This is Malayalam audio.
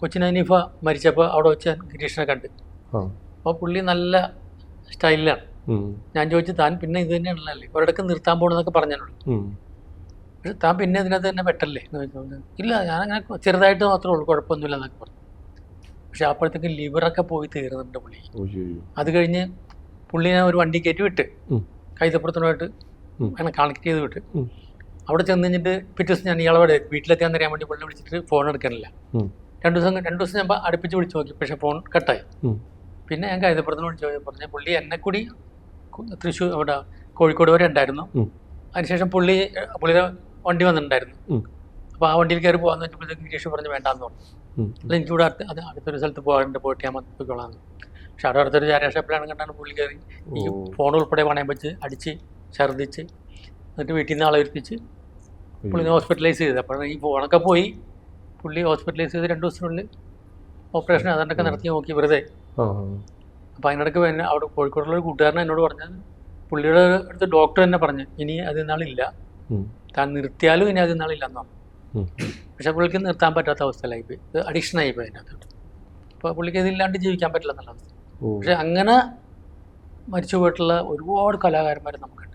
കൊച്ചിൻ ഹനീഫ മരിച്ചപ്പോൾ അവിടെ വെച്ച് ഞാൻ ഗിരീഷിനെ കണ്ട്. അപ്പോൾ പുള്ളി നല്ല സ്റ്റൈലിലാണ്. ഞാൻ ചോദിച്ചു താൻ പിന്നെ ഇത് തന്നെയാണല്ലേ? ഒരിടക്ക് നിർത്താൻ പോകണമെന്നൊക്കെ പറഞ്ഞാലുള്ളൂ പക്ഷെ താൻ പിന്നെ ഇതിനകത്ത് തന്നെ പെട്ടല്ലേ? എന്ന് ചോദിച്ചു ഇല്ല ഞാനങ്ങനെ ചെറുതായിട്ട് മാത്രമേ ഉള്ളൂ കുഴപ്പമൊന്നുമില്ല എന്നൊക്കെ പറഞ്ഞു. പക്ഷെ അപ്പോഴത്തേക്ക് ലിവറൊക്കെ പോയി തീർന്നിട്ടുണ്ട് പുള്ളി. അത് കഴിഞ്ഞ് ഞാൻ ഒരു വണ്ടി കയറ്റി വിട്ട് ഉം. അങ്ങനെ കണക്ട് ചെയ്ത് വിട്ട്. അവിടെ ചെന്ന് കഴിഞ്ഞിട്ട് പിറ്റേ ദിവസം ഞാൻ ഇയാളെ വീട്ടിലെത്തിയാൻ അറിയാൻ വേണ്ടി പുള്ളി വിളിച്ചിട്ട് ഫോൺ എടുക്കണില്ല ഉം. രണ്ട് ദിവസം രണ്ട് ദിവസം ഞാൻ അടുപ്പിച്ച് വിളിച്ച് നോക്കി. പക്ഷെ ഫോൺ കട്ടായി. പിന്നെ ഞാൻ കൈതപ്പുറത്തിന് വിളിച്ച് നോക്കി പറഞ്ഞു പുള്ളി എന്നെ കൂടി തൃശ്ശൂർ അവിടെ കോഴിക്കോട് വരെ ഉണ്ടായിരുന്നു. അതിനുശേഷം പുള്ളി പുള്ളിയുടെ വണ്ടി വന്നിട്ടുണ്ടായിരുന്നു. അപ്പൊ അപ്പോൾ ആ വണ്ടിയിൽ കയറി പോകാന്ന് വെച്ചപ്പോഴത്തേക്ക് ഗിരീഷ് പറഞ്ഞ് വേണ്ടാന്ന് പറഞ്ഞു. അല്ല എനിക്കിവിടെ അടുത്ത് അത് അടുത്തൊരു സ്ഥലത്ത് പോകാറുണ്ട് പോയിട്ട് ഞാൻ പോയിക്കോളാം പക്ഷെ അവിടെ അടുത്തൊരു ചാരാഷപ്പിലാണ് കണ്ടാണ് പുള്ളി കയറി. ഈ. ഫോൺ ഉൾപ്പെടെ പണയം വെച്ച് അടിച്ച് ഛർദ്ദിച്ച് എന്നിട്ട് വീട്ടിൽ നിന്ന് ആളെ ഒരുപ്പിച്ച് പുള്ളിനെ ഹോസ്പിറ്റലൈസ് ചെയ്ത് അപ്പോൾ ഈ ഫോണൊക്കെ പോയി പുള്ളി ഹോസ്പിറ്റലൈസ് ചെയ്ത് രണ്ട് ദിവസത്തിനുള്ളിൽ ഓപ്പറേഷൻ അതിനൊക്കെ നടത്തി നോക്കി വെറുതെ. അപ്പം അപ്പോൾ അതിനിടയ്ക്ക് പിന്നെ അവിടെ കോഴിക്കോടുള്ള ഒരു കൂട്ടുകാരൻ എന്നോട് പറഞ്ഞത് പുള്ളിയുടെ അടുത്ത് ഡോക്ടർ തന്നെ പറഞ്ഞു ഇനി അത് നാളില്ല താൻ നിർത്തിയാലും ഇനി അത് നാളില്ലെന്ന് പറഞ്ഞു. പക്ഷെ പുള്ളിക്ക് നിർത്താൻ പറ്റാത്ത അവസ്ഥയിലായി പോയി ഇത് അഡിക്ഷൻ ആയി പോയി അതിനകത്ത് അപ്പോൾ പുള്ളിക്ക് ഇതില്ലാണ്ട് ജീവിക്കാൻ പറ്റില്ല എന്നുള്ള അവസ്ഥ. പക്ഷെ അങ്ങനെ മരിച്ചു പോയിട്ടുള്ള ഒരുപാട് കലാകാരന്മാർ നമുക്കുണ്ട്